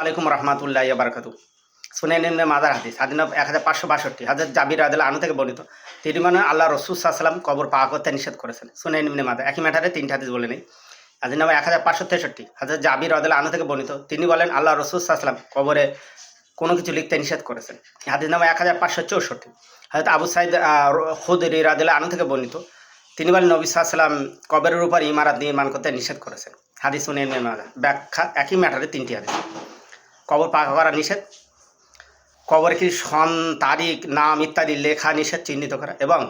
আলাইকুম রহমতুল্লাহ বারকাতু শুনে নিম্নে মাদার হাদিস হাদিন এক হাজার পাঁচশো বাষট্টি, হাজার জাবির আদিল আনু থেকে বর্ণিত। তিনি মানে আল্লাহ রসুল সাল্লাম কবর পাওয়া করতে নিষেধ করেছেন। শুনে নিম্নে মাদার, একই ম্যাটারে তিনটি হাদিস বলে নেই। হাদিন এক হাজার পাঁচশো তেষট্টি, হাজার জাবির আদিল আনু থেকে বর্ণিত। তিনি বলেন আল্লাহ রসুল সাল্লাম কবরে কোনো কিছু লিখতে নিষেধ করেছেন। হাদিস নাম্বার এক হাজার পাঁচশো চৌষট্টি হয়তো আবু সাইদ খুদরি রাদিল আনু থেকে বর্ণিত। তিনি বলেন নবী সাল্লাম কবরের উপর ইমারাত নির্মাণ করতে নিষেধ করেছেন। হাদিস মাদার, ব্যাখ্যা একই ম্যাটারে তিনটি হাদিস। কবর পাকা করা নিষেধ। কবর কি সন, তারিখ, নাম ইত্যাদি লেখা নিষেধ চিহ্নিত করা এবং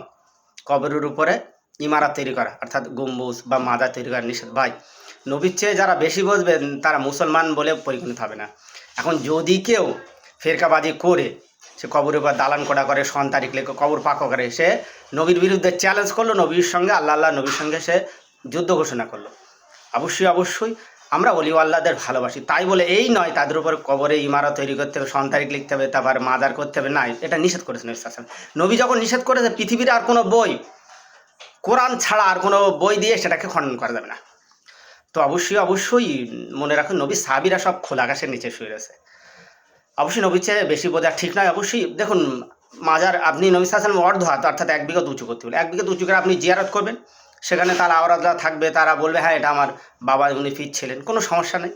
কবরের উপরে ইমারত তৈরি করা, অর্থাৎ গম্বুজ বা মাদা তৈরি করা নিষেধ। ভাই, নবীর চেয়ে যারা বেশি বুঝবেন তারা মুসলমান বলে পরিগণিত হবে না। এখন যদি কেউ ফেরকাবাজি করে, সে কবরের উপর দালান কোটা করে, সন, তারিখ লেখে, কবর পাক করে, সে নবীর বিরুদ্ধে চ্যালেঞ্জ করল, নবীর সঙ্গে, আল্লাহ আল্লাহ নবীর সঙ্গে সে যুদ্ধ ঘোষণা করল। অবশ্যই অবশ্যই আমরা অলি আল্লাহদের ভালোবাসি। তাই বলে এই নয় তাদের উপর কবরে ইমারত তৈরি করতে হবে সন তারিখ লিখতে হবে, তারপর মাদার করতে হবে। না, এটা নিষেধ করেছেন সাল্লাল্লাহু নবী যখন নিষেধ করেছে, পৃথিবীর আর কোনো বই, কোরআন ছাড়া আর কোনো বই দিয়ে সেটাকে খণ্ডন করা যাবে না। তো অবশ্যই অবশ্যই মনে রাখুন, নবী সাবিরা সব খোলা আকাশের নিচে শুয়ে রয়েছে। অবশ্যই নবীর চেয়ে বেশি বোঝা ঠিক নয়। অবশ্যই দেখুন, মাজার আপনি নবী সাল্লাম অর্ধ হাত, অর্থাৎ এক বিঘত উঁচু করতে বলে এক বিঘত উঁচু করে আপনি জিয়ারত করবেন। সেখানে তার আওরাদরা থাকবে, তারা বলবে হ্যাঁ এটা আমার বাবা উনি ফির ছিলেন। কোনো সমস্যা নেই।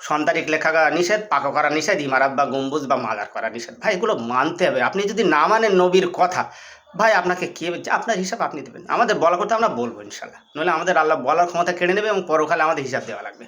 সন্তারিক লেখা নিষেধ, পাকো করা নিষেধ, ইমারাত বা গম্বুজ বা মাজার করা নিষেধ। ভাই, এগুলো মানতে হবে। আপনি যদি না মানেন নবীর কথা, ভাই, আপনাকে কে আপনার হিসাব আপনি দেবেন। আমাদের বলা করতে আমরা বলব ইনশাল্লাহ। নইলে আমাদের আল্লাহ বলার ক্ষমতা কেড়ে নেবে এবং পরকালে আমাদের হিসাব দেওয়া লাগবে।